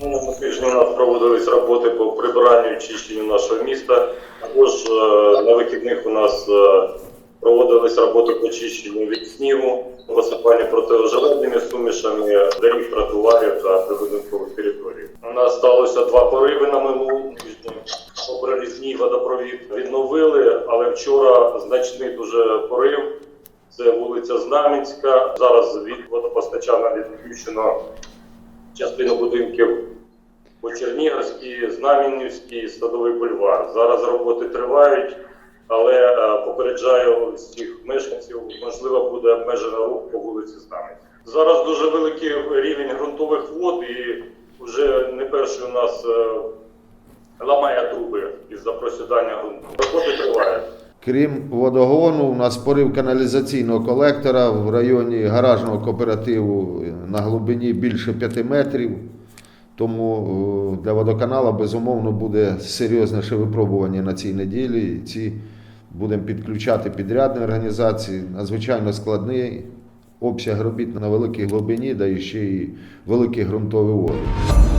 минулому тижні у нас проводились роботи по прибиранню чищенню нашого міста. Також е, на вихідних у нас е, проводились роботи по чищенню від снігу, висипанню протиожеледними сумішами, доріг, тротуарів та прибудинкових територій. У нас сталося два пориви на минулому тижні. Прорізній водопровід відновили, але вчора значний дуже порив. Це вулиця Знам'янська. Зараз від водопостачання відключено частину будинків по Чернігівській, Знам'янівській, Садовий бульвар. Зараз роботи тривають, але е, попереджаю всіх мешканців, можливо, буде обмежено рух по вулиці Знам'янській. Зараз дуже великий рівень ґрунтових вод і вже не перший у нас е, ламає труби із-за просідання ґрунту. Роботи тривають. Крім водогону, у нас порив каналізаційного колектора в районі гаражного кооперативу на глибині більше 5 метрів. Тому е, для водоканала безумовно буде серйозніше випробування на цій неділі. Ці будемо підключати підрядні організації. Надзвичайно складний обсяг робіт на великій глибині, да і ще й великі ґрунтові води.